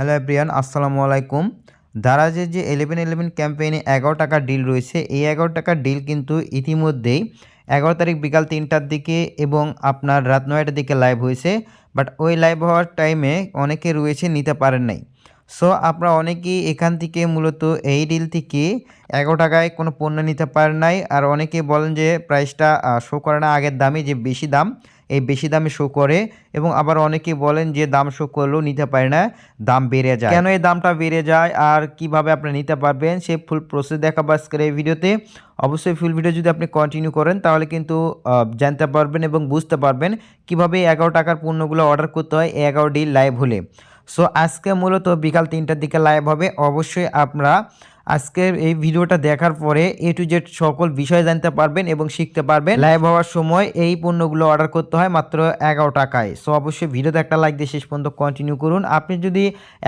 Hello everyone আসসালামু আলাইকুম। দারাজের যে ইলেভেন ইলেভেন ক্যাম্পেইনে এগারো টাকার ডিল রয়েছে, এই এগারো টাকার ডিল কিন্তু ইতিমধ্যেই এগারো তারিখ বিকাল তিনটার দিকে এবং আপনার রাত নয়টার দিকে লাইভ হয়েছে বাট ওই লাইভ হওয়ার টাইমে অনেকে রয়েছে নিতে পারেন নাই। সো আপনারা অনেকেই এখান থেকে মূলত এই ডিল থেকে এগারো টাকায় কোনো পণ্য নিতে পারেন নাই, আর অনেকে বলেন যে প্রাইসটা শো করে না, আগের দামে যে বেশি দাম এই বেশি দামে শো করে এবং আবার অনেকে বলেন যে দাম শো করলেও নিতে পারে না, দাম বেড়ে যায়। কেন এই দামটা বেড়ে যায় আর কীভাবে আপনি নিতে পারবেন সে ফুল প্রসেস দেখাবো আজকের এই ভিডিওতে অবশ্যই ফুল ভিডিও যদি আপনি কন্টিনিউ করেন তাহলে কিন্তু জানতে পারবেন এবং বুঝতে পারবেন কীভাবে এগারো টাকার পণ্যগুলো অর্ডার করতে হয় এই এগারো ডি লাইভ হলে। সো আজকে মূলত বিকাল তিনটার দিকে লাইভ হবে। অবশ্যই আপনারা আজকের এই ভিডিওটা দেখার পরে এ টু জেড সকল বিষয় জানতে পারবেন এবং শিখতে পারবেন। লাইভ হওয়ার সময় এই পণ্যগুলো অর্ডার করতে হয় মাত্র এগারো টাকায়। সো অবশ্যই ভিডিওতে একটা লাইক দিয়ে শেষ পর্যন্ত কন্টিনিউ করুন। আপনি যদি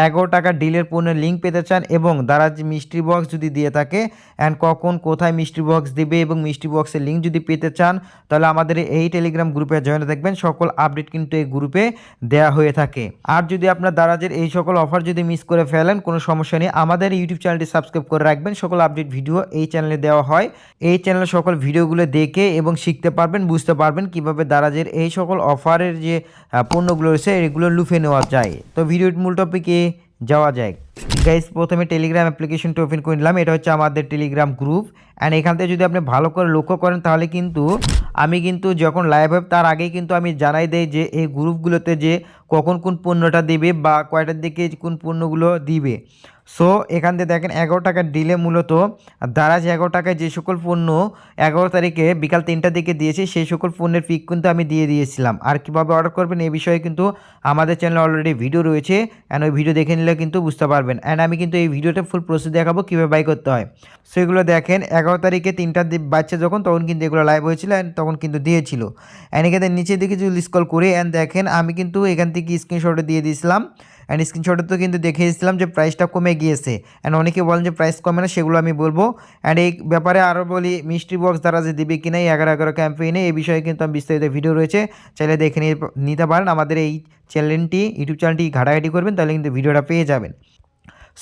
এগারো টাকা ডিলের পণ্যের লিঙ্ক পেতে চান এবং দ্বারা যে মিষ্টি বক্স যদি দিয়ে থাকে অ্যান্ড কখন কোথায় মিষ্টি বক্স দিবে এবং মিষ্টি বক্সের লিঙ্ক যদি পেতে চান, তাহলে আমাদের এই টেলিগ্রাম গ্রুপে জয়েন দেখবেন। সকল আপডেট কিন্তু এই গ্রুপে দেয়া হয়ে থাকে। আর যদি আপনার দারাজের এই সকল অফার যদি মিস করে ফেলেন, কোনো সমস্যা নেই। আমাদের ইউটিউব চ্যানেলটি সাবস্ক্রাইব করে রাখবেন। সকল আপডেট ভিডিও এই চ্যানেলে দেওয়া হয়। এই চ্যানেলে সকল ভিডিওগুলো দেখে এবং শিখতে পারবেন, বুঝতে পারবেন কীভাবে দারাজের এই সকল অফারের যে পণ্যগুলো রয়েছে, এগুলো লুফে নেওয়া যায়। তো ভিডিওর মূল টপিকে যাওয়া যায় গাইস প্রথমে টেলিগ্রাম অ্যাপ্লিকেশনটা ওপেন করে নিলাম। এটা হচ্ছে আমাদের টেলিগ্রাম গ্রুপ অ্যান্ড এখান থেকে যদি আপনি ভালো করে লক্ষ্য করেন, তাহলে কিন্তু আমি কিন্তু যখন লাইভ হবে, তার আগেই কিন্তু আমি জানাই দেই যে, এই গ্রুপগুলোতে যে কখন কোন পণ্যটা দিবে বা কয়টার দিকে কোন পণ্যগুলো দিবে। সো এখান থেকে দেখেন এগারো টাকার ডিলে মূলত দারাজ এগারো টাকায় যে সকল পণ্য এগারো তারিখে বিকাল তিনটার দিকে দিয়েছি, সেই সকল পণ্যের পিক কিন্তু আমি দিয়ে দিয়েছিলাম। আর কীভাবে অর্ডার করবেন এই বিষয়ে কিন্তু আমাদের চ্যানেলে অলরেডি ভিডিও রয়েছে অ্যান্ড ওই ভিডিও দেখে নিলে কিন্তু বুঝতে পারবেন। অ্যান্ড আমি কিন্তু এই ভিডিওটা ফুল প্রসেস দেখাবো কীভাবে বাই করতে হয়। সো এগুলো দেখেন, এগারো তারিখে তিনটার বাচ্চা যখন, তখন কিন্তু এগুলো লাইভ হয়েছিল অ্যান্ড তখন কিন্তু দিয়েছিল। অ্যান্ড এখানে নিচের দিকে যদি স্কল করে অ্যান্ড দেখেন, আমি কিন্তু এখান থেকে স্ক্রিনশটে দিয়ে দিয়েছিলাম। অ্যান্ড স্ক্রিনশটে তো কিন্তু দেখে এসেছিলাম যে প্রাইসটা কমে গিয়েছে। অ্যান্ড অনেকে বলেন যে প্রাইস কমে না, সেগুলো আমি বলব। অ্যান্ড এই ব্যাপারে আরও বলি মিষ্টি বক্স দ্বারা যে দিবে কিনা, এই এগারো এগারো ক্যাম্পেইনে এই বিষয়ে কিন্তু আমি বিস্তারিত ভিডিও রয়েছে। চাইলে দেখে নিতে পারেন। আমাদের এই চ্যানেলটি ইউটিউব চ্যানেলটি ঘাটাঘাটি করবেন, তাহলে কিন্তু ভিডিওটা পেয়ে যাবেন।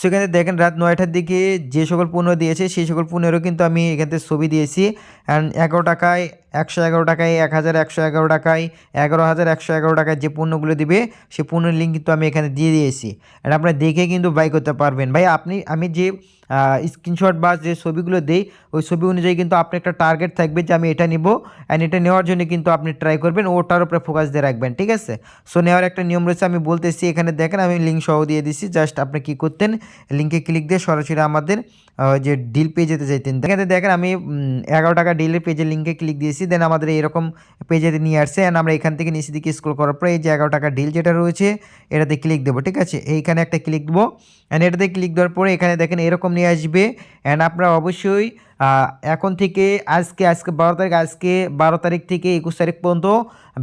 সেখানে দেখেন, রাত নয়টার দিকে যে সকল পণ্য দিয়েছে, সেই সকল পণ্যেরও কিন্তু আমি এখান থেকে ছবি দিয়েছি। অ্যান্ড এগারো টাকায় একশো এগারো টাকায়, এক হাজার একশো এগারো টাকায়, এগারো হাজার একশো এগারো টাকায় যে পণ্যগুলো দিবে সেই পণ্যের লিঙ্ক কিন্তু আমি এখানে দিয়ে দিয়েছি। অ্যান্ড আপনারা দেখে কিন্তু বাই করতে পারবেন। ভাই, আপনি, আমি যে স্ক্রিনশট বা যে ছবিগুলো দেই, ওই ছবি অনুযায়ী কিন্তু আপনি একটা টার্গেট থাকবে যে আমি এটা নিব। অ্যান্ড এটা নেওয়ার জন্য কিন্তু আপনি ট্রাই করবেন, ওটার উপরে ফোকাস দিয়ে রাখবেন, ঠিক আছে? সো নেওয়ার একটা নিয়ম রয়েছে, আমি বলতেছি এখানে দেখেন, আমি লিঙ্ক সহ দিয়ে দিচ্ছি জাস্ট আপনি কী করতেন লিঙ্কে ক্লিক দিয়ে সরাসরি আমাদের যে ডিল পেজেতে যেতেন এখানে দেখেন, আমি এগারো টাকা ডিলের পেজের লিঙ্কে ক্লিক দিয়েছি। দেন আমাদের এরকম পেজেতে নিয়ে আসছে। অ্যান্ড আমরা এখান থেকে নিচের দিকে স্ক্রল করার পরে এই যে এগারো টাকা ডিল যেটা রয়েছে, এটাতে ক্লিক দেবো, ঠিক আছে? এইখানে একটা ক্লিক দেবো। অ্যান্ড এটাতে ক্লিক দেওয়ার পরে এখানে দেখেন এরকম নিয়ে আসবে। অ্যান্ড আপনারা অবশ্যই এখন থেকে আজকে আজকে বারো তারিখ, আজকে বারো তারিখ থেকে একুশ তারিখ পর্যন্ত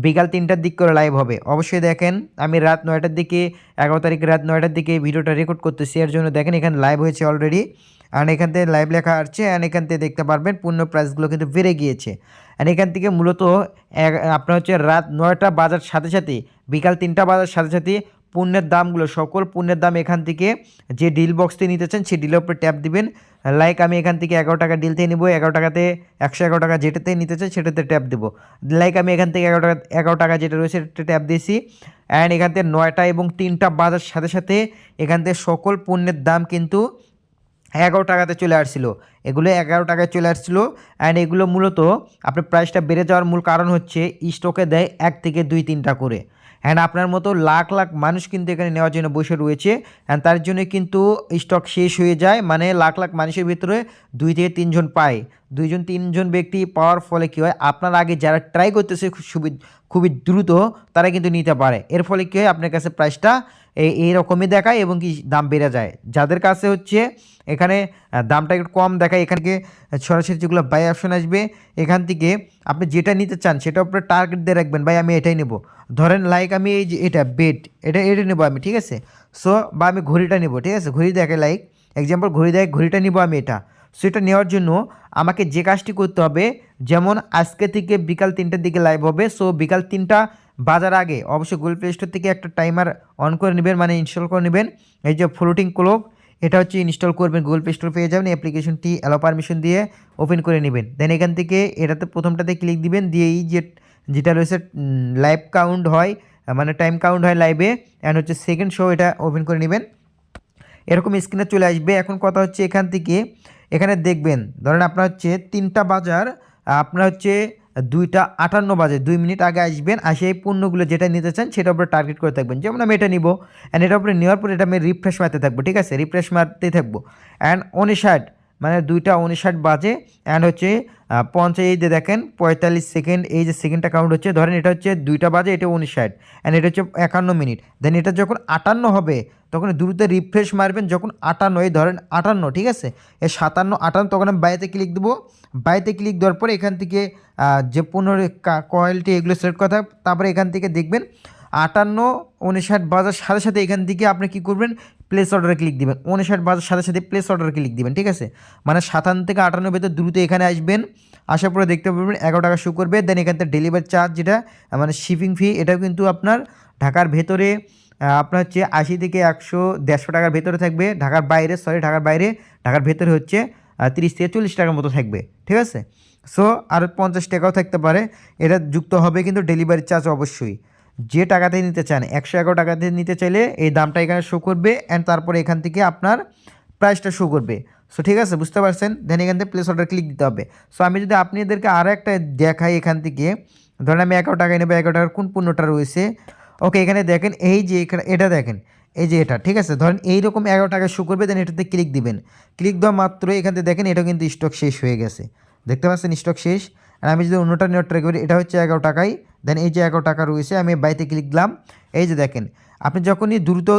বিকাল তিনটার দিক করে লাইভ হবে। অবশ্যই দেখেন, আমি রাত নয়টার দিকে, এগারো তারিখ রাত নয়টার দিকে ভিডিওটা রেকর্ড করতেছি। এর জন্য দেখেন এখানে লাইভ হয়েছে অলরেডি অ্যান্ড এখান থেকে লাইভ লেখা আসছে। অ্যান্ড এখান থেকে দেখতে পারবেন, পূর্ণ প্রাইসগুলো কিন্তু বেড়ে গিয়েছে। অ্যান্ড এখান থেকে মূলত আপনার হচ্ছে রাত নয়টা বাজার সাথে সাথে, বিকাল তিনটা বাজার সাথে সাথে পণ্যের দামগুলো, সকল পণ্যের দাম এখান থেকে যে ডিল বক্স থেকে নিতে চান, সেই ডিলের উপরে ট্যাপ দিবেন। লাইক আমি এখান থেকে এগারো টাকা ডিল থেকে নিবো, এগারো টাকাতে একশো এগারো টাকা যেটাতে নিতে চাই সেটাতে ট্যাপ দেবো। লাইক আমি এখান থেকে এগারো টাকা এগারো টাকা যেটা রয়েছে সেটা ট্যাপ দিয়েছি। অ্যান্ড এখান থেকে নয়টা এবং তিনটা বাজার সাথে সাথে এখান থেকে সকল পণ্যের দাম কিন্তু এগারো টাকাতে চলে আসছিল। এগুলো এগারো টাকায় চলে আসছিল অ্যান্ড এগুলো মূলত আপনার প্রাইসটা বেড়ে যাওয়ার মূল কারণ হচ্ছে স্টকে দেয় এক থেকে দুই তিনটা করে। অ্যান্ড আপনার মতো লাখ লাখ মানুষ কিন্তু এখানে নেওয়ার জন্য বসে রয়েছে অ্যান্ড তার জন্য কিন্তু স্টক শেষ হয়ে যায় মানে লাখ লাখ মানুষের ভিতরে দুই থেকে তিনজন পায়। দুইজন তিনজন ব্যক্তি পাওয়ার ফলে কী হয়, আপনার আগে যারা ট্রাই করতেছে খুব সুবি, খুবই দ্রুত তারা কিন্তু নিতে পারে। এর ফলে কী হয়, আপনার কাছে প্রাইসটা এই এইরকমই দেখায় এবং কি দাম বেড়ে যায়। যাদের কাছে হচ্ছে এখানে দামটা একটু কম দেখায়, এখান থেকে সরাসরি যেগুলো বাই অপশন আসবে, এখান থেকে আপনি যেটা নিতে চান সেটা উপরে টার্গেট দিয়ে রাখবেন, ভাই, আমি এটাই নেব। ধরেন লাইক আমি এই যে এটা বেড এটা এটা নেব আমি, ঠিক আছে? সো বা আমি ঘড়িটা নেব, ঠিক আছে? ঘড়ি দেখে লাইক এক্সাম্পল ঘড়ি দেয় ঘড়িটা নিব আমি এটা। সেটা নেওয়ার জন্য আমাকে যে কাজটি করতে হবে, যেমন আজকে থেকে বিকাল তিনটার দিকে লাইভ হবে সো বিকাল তিনটা বাজার আগে অবশ্যই গুগল প্লে স্টোর থেকে একটা টাইমার অন করে নেবেন মানে ইনস্টল করে নেবেন। এই যে ফ্লোটিং ক্লোক এটা হচ্ছে ইনস্টল করবেন গুগল প্লে স্টোর পেয়ে যাবেন অ্যাপ্লিকেশনটি অ্যালো পারমিশন দিয়ে ওপেন করে নেবেন। দেন এখান থেকে এটাতে প্রথমটাতে ক্লিক দিবেন দিয়ে এই যে যেটা রয়েছে লাইভ কাউন্ট হয় মানে টাইম কাউন্ট হয় লাইভে অ্যান্ড হচ্ছে সেকেন্ড শো এটা ওপেন করে নেবেন। এরকম স্ক্রিনে চলে আসবে। এখন কথা হচ্ছে এখান থেকে, এখানে দেখবেন, ধরেন আপনার হচ্ছে তিনটা বাজার, আপনার হচ্ছে দুইটা আটান্ন বাজে, দুই মিনিট আগে আসবেন, আর সেই পণ্যগুলো যেটা নিতে চান সেটার উপরে টার্গেট করে থাকবেন। যেমন আমি এটা নিব অ্যান্ড এটার উপরে নেওয়ার পরে এটা আমি রিফ্রেশ মারতে থাকব, ঠিক আছে? রিফ্রেশ মারতেই থাকব। অ্যান্ড উনষাট মানে দুইটা উনষাট বাজে অ্যান্ড হচ্ছে পঞ্চাশ, এই যে দেখেন, পঁয়তাল্লিশ সেকেন্ড এই যে সেকেন্ডটা কাউন্ট হচ্ছে, ধরেন এটা হচ্ছে দুইটা বাজে, এটা উনষাট অ্যান্ড এটা হচ্ছে একান্ন মিনিট দেন এটা যখন আটান্ন হবে, তখন দ্রুত রিফ্রেশ মারবেন যখন আটান্ন, এই ধরেন আটান্ন, ঠিক আছে? এই সাতান্ন, আটান্ন, তখন আমি বাইতে ক্লিক দেবো বাইতে ক্লিক দেওয়ার পরে এখান থেকে যে পনেরো কোয়ালিটি এগুলো সিলেক্ট কথা তারপরে এখান থেকে দেখবেন আটান্ন, উনষাট বাজার সাথে সাথে এখান থেকে আপনি কী করবেন প্লেস অর্ডারে ক্লিক দিবেন। উনষাট বাজার সাথে সাথে প্লেস অর্ডারে ক্লিক দিবেন, ঠিক আছে? মানে সাতান্ন থেকে আটান্ন ভেতর দ্রুত এখানে আসবেন, আসার পরে দেখতে পাবেন এগারো টাকা শো করবে দেন এখান থেকে ডেলিভারি চার্জ যেটা মানে শিপিং ফি এটাও কিন্তু আপনার ঢাকার ভেতরে আপনার হচ্ছে আশি থেকে একশো, দেড়শো টাকার ভেতরে থাকবে, ঢাকার বাইরে সরি ঢাকার বাইরে, ঢাকার ভেতরে হচ্ছে তিরিশ থেকে চল্লিশ টাকার মতো থাকবে, ঠিক আছে? সো আর পঞ্চাশ টাকাও থাকতে পারে, এটা যুক্ত হবে কিন্তু ডেলিভারি চার্জ অবশ্যই। যে টাকাতে নিতে চান, একশো এগারো টাকাতে নিতে চাইলে এই দামটা এখানে শো করবে অ্যান্ড তারপরে এখান থেকে আপনার প্রাইসটা শো করবে। সো ঠিক আছে, বুঝতে পারছেন? দেন এখান থেকে প্লেস অর্ডার ক্লিক দিতে হবে। সো আমি যদি আপনাদেরকে আরও একটা দেখাই এখান থেকে, ধরেন আমি এগারো টাকায় নেব, এগারো টাকার কোন পণ্যটা রয়েছে? ওকে এখানে দেখেন, এই যে এখানে, এটা দেখেন, এই যে এটা, ঠিক আছে? ধরেন এইরকম এগারো টাকা শো করবে দেন এটাতে ক্লিক দিবেন। ক্লিক দেওয়া মাত্র এখান থেকে দেখেন এটা কিন্তু স্টক শেষ হয়ে গেছে। দেখতে পাচ্ছেন স্টক শেষ? আর আমি যদি অন্যটা নেওয়ার ট্রাই করি, এটা হচ্ছে এগারো টাকায় দেন এই যে এগারো টাকা রয়েছে, আমি বাইতে ক্লিক দিলাম। এই যে দেখেন, আপনি যখনই দ্রুত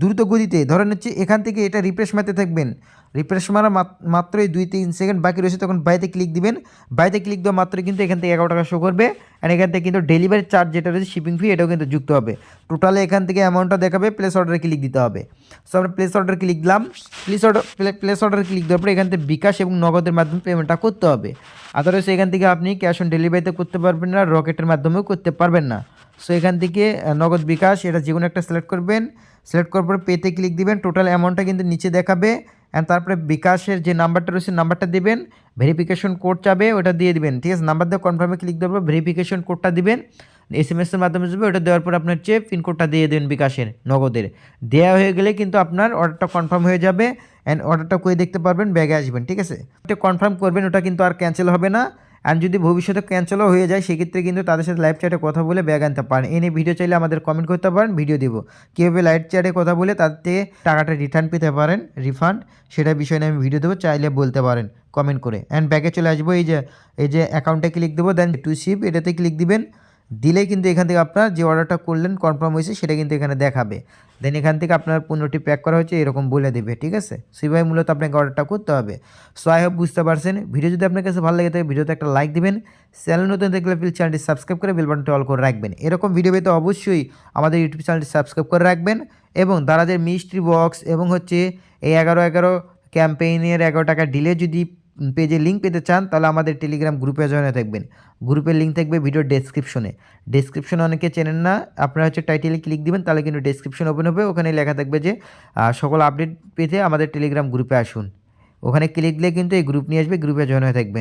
দ্রুত গতিতে, ধরেন হচ্ছে এখান থেকে এটা রিফ্রেশ মারতে থাকবেন। রিফ্রেশ মারা মাত- মাত্রই দুই তিন সেকেন্ড বাকি রয়েছে, তখন বাইতে ক্লিক দিবেন। বাইতে ক্লিক দেওয়া মাত্রই কিন্তু এখান থেকে এগারো টাকা শো করবে। অ্যান্ড এখান থেকে কিন্তু ডেলিভারি চার্জ যেটা রয়েছে শিপিং ফি এটাও কিন্তু যুক্ত হবে। টোটালে এখান থেকে অ্যামাউন্টটা দেখাবে প্লেস অর্ডারে ক্লিক দিতে হবে। সো আমরা প্লেস অর্ডার ক্লিক দিলাম। Place order place order click দেওয়ার পরে এখান থেকে বিকাশ এবং নগদের মাধ্যমে পেমেন্টটা করতে হবে। আদারওয়াইজ এখান থেকে আপনি ক্যাশ অন ডেলিভারিতে করতে পারবেন না রকেটের মাধ্যমেও করতে পারবেন না। সো এখান থেকে নগদ বিকাশ, এটা যে কোনো একটা সিলেক্ট করবেন। সিলেক্ট করার পরে পেতে ক্লিক দিবেন। টোটাল অ্যামাউন্টটা কিন্তু নিচে দেখাবে। অ্যান্ড তারপরে বিকাশের যে নাম্বারটা রয়েছে, নাম্বারটা দিবেন ভেরিফিকেশন কোড চাবে, ওটা দিয়ে দিবেন, ঠিক আছে? নাম্বার দিয়ে কনফার্মে ক্লিক দেওয়ার পর ভেরিফিকেশন কোডটা দিবেন এস এম এসের মাধ্যমে যাবে, ওটা দেওয়ার পর আপনার চেয়ে পিনকোডটা দিয়ে দেবেন বিকাশের, নগদের। দেওয়া হয়ে গেলে কিন্তু আপনার অর্ডারটা কনফার্ম হয়ে যাবে অ্যান্ড অর্ডারটা করে দেখতে পারবেন? ব্যাগে আসবেন, ঠিক আছে? ওটা কনফার্ম করবেন, ওটা কিন্তু আর ক্যান্সেল হবে না। আর যদি ভবিষ্যতে ক্যান্সেলও হয়ে যায়, সেক্ষেত্রে কিন্তু তাদের সাথে লাইভ চ্যাটে কথা বলে ব্যাগ আনতে পারেন। এনে ভিডিও চাইলে আমাদের কমেন্ট করতে পারেন ভিডিও দিব। কীভাবে লাইভ চ্যাটে কথা বলে তার থেকে টাকাটা রিটার্ন পেতে পারেন রিফান্ড সেটা বিষয় নিয়ে আমি ভিডিও দেবো, চাইলে বলতে পারেন কমেন্ট করে। অ্যান্ড ব্যাগে চলে আসব, এই যে এই যে অ্যাকাউন্টে ক্লিক দেবো দেন টু সিপ এটাতে ক্লিক দিবেন। দিলেই কিন্তু এখান থেকে আপনার যে অর্ডারটা করলেন কনফার্ম হয়েছে, সেটা কিন্তু এখানে দেখাবে। দেন এখান থেকে আপনার পণ্যটি প্যাক করা হয়েছে, এরকম বলে দেবে, ঠিক আছে? সেভাবে মূলত আপনাকে অর্ডারটা করতে হবে। সো আই হোপ বুঝতে পারছেন। ভিডিও যদি আপনার কাছে ভালো লাগে থাকে, ভিডিওতে একটা লাইক দিবেন। চ্যানেল নতুন দেখলে প্লিজ চ্যানেলটি সাবস্ক্রাইব করে বেল বাটনটি অল করে রাখবেন। এরকম ভিডিও পেতে অবশ্যই আমাদের ইউটিউব চ্যানেলটি সাবস্ক্রাইব করে রাখবেন এবং দারাজের মিস্ট্রি বক্স এবং হচ্ছে এই এগারো এগারো ক্যাম্পেইনের এগারো টাকা ডিলে যদি পেজে লিঙ্ক পেতে চান, তাহলে আমাদের টেলিগ্রাম গ্রুপে জয়েন থাকবেন। গ্রুপের লিঙ্ক থাকবে ভিডিওর ডেসক্রিপশনে ডেসক্রিপশনে অনেকে চেনেন না, আপনারা হচ্ছে টাইটেলে ক্লিক দিবেন, তাহলে কিন্তু ডেসক্রিপশন ওপেন হবে। ওখানে লেখা থাকবে যে সকল আপডেট পেতে আমাদের টেলিগ্রাম গ্রুপে আসুন। ওখানে ক্লিক দিলে কিন্তু এই গ্রুপ নিয়ে আসবে গ্রুপে জয়েন হয়ে থাকবেন।